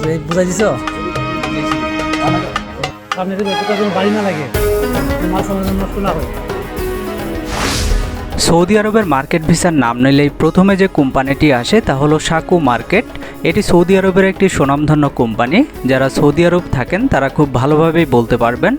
বাজাই দিছ? সামনে যদি যেন বাড়ি না লাগে মাছ জন্য নষ্ট না হয়। সৌদি আরবের মার্কেট ভিসার নাম নিলেই প্রথমে যে কোম্পানিটি আসে তা হলো সাকু মার্কেট। এটি সৌদি আরবের একটি সুনামধন্য কোম্পানি। যারা সৌদি আরব থাকেন, তারা খুব ভালোভাবেই বলতে পারবেন।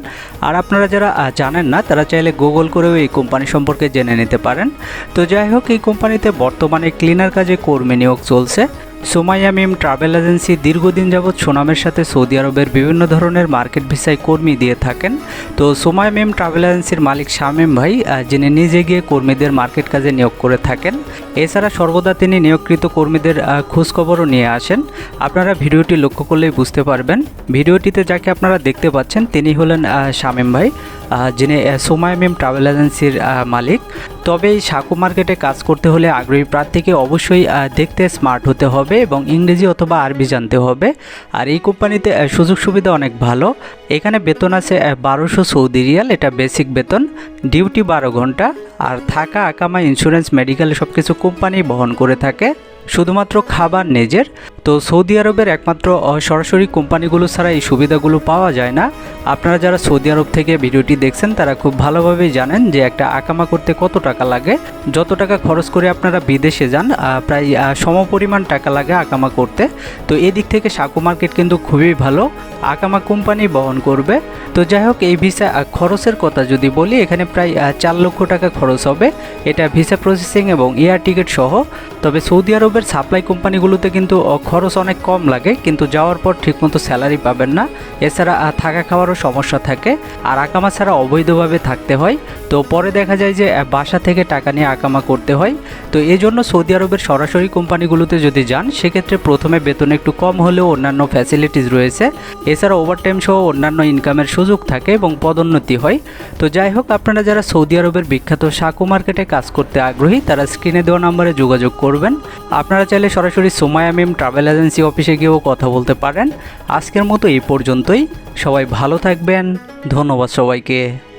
আর আপনারা যারা জানেন না, তারা চাইলে গুগল করেও এই কোম্পানি সম্পর্কে জেনে নিতে পারেন। তো যাই হোক, এই কোম্পানিতে বর্তমানে ক্লিনার কাজে কর্মী নিয়োগ চলছে। সোমাইয়া মিম ট্রাভেল এজেন্সি দীর্ঘদিন যাবৎ সুনামের সাথে সৌদি আরবের বিভিন্ন ধরনের মার্কেট ভিসায় কর্মী দিয়ে থাকেন। তো সোমাইয়া মিম ট্রাভেল এজেন্সির মালিক শামিম ভাই যিনি নিজে গিয়ে কর্মীদের মার্কেট কাজে নিয়োগ করে থাকেন। এছাড়া সর্বদা তিনি নিয়োগকৃত কর্মীদের খোঁজখবরও নিয়ে আসেন। আপনারা ভিডিওটি লক্ষ্য করলেই বুঝতে পারবেন। ভিডিওটিতে যাকে আপনারা দেখতে পাচ্ছেন তিনি হলেন শামীম ভাই যিনি আহ, সোমাইয়া মিম ট্রাভেল এজেন্সির মালিক। তবে এই সাকু মার্কেটে কাজ করতে হলে আগ্রহী প্রার্থীকে অবশ্যই দেখতে স্মার্ট হতে হবে এবং ইংরেজি অথবা আরবি জানতে হবে। আর এই কোম্পানিতে সুযোগ সুবিধা অনেক ভালো। এখানে বেতন আছে বারোশো সৌদি রিয়াল এটা বেসিক বেতন। ডিউটি বারো ঘণ্টা আর থাকা আকামা ইন্স্যুরেন্স মেডিকেল সব কিছু কোম্পানি বহন করে থাকে। শুধুমাত্র খাবার নিজের। তো সৌদি আরবের একমাত্র সরাসরি কোম্পানিগুলো ছাড়া এই সুবিধাগুলো পাওয়া যায় না। আপনারা যারা সৌদি আরব থেকে ভিডিওটি দেখছেন, তারা খুব ভালোভাবেই জানেন যে একটা আকামা করতে কত টাকা লাগে। যত টাকা খরচ করে আপনারা বিদেশে যান প্রায় সমপরিমাণ টাকা লাগে আকামা করতে। তো এদিক থেকে সাকু মার্কেট কিন্তু খুবই ভালো। আকামা কোম্পানি বহন করবে। তো যাই হোক এই ভিসা খরচের কথা যদি বলি, এখানে প্রায় চার লক্ষ টাকা খরচ হবে। এটা ভিসা প্রসেসিং এবং এয়ার টিকিট সহ। তবে সৌদি আরবের সাপ্লাই কোম্পানিগুলোতে কিন্তু খরচ অনেক কম লাগে, কিন্তু যাওয়ার পর ঠিকমতো স্যালারি পাবেন না। এছাড়া থাকা খাওয়ারও সমস্যা থাকে, আর আকামা ছাড়া অবৈধভাবে থাকতে হয়। তো পরে দেখা যায় যে বাসা থেকে টাকা নিয়ে আকামা করতে হয়। তো এই জন্য সৌদি আরবের সরাসরি কোম্পানিগুলোতে যদি যান, সেক্ষেত্রে প্রথমে বেতন একটু কম হলেও অন্যান্য ফ্যাসিলিটিস রয়েছে। এছাড়া ওভারটাইম সহ অন্যান্য ইনকামের সুযোগ থাকে এবং পদোন্নতি হয়। তো যাই হোক, আপনারা যারা সৌদি আরবের বিখ্যাত সাকু মার্কেটে কাজ করতে আগ্রহী, তারা স্ক্রিনে দেওয়া নম্বরে যোগাযোগ করবেন। আপনারা চাইলে সরাসরি সোমায়া ট্রাভেল এজেন্সি অফিসে গিয়েও কথা বলতে পারেন। আজকের মতো এই পর্যন্তই। সবাই ভালো থাকবেন। ধন্যবাদ সবাইকে।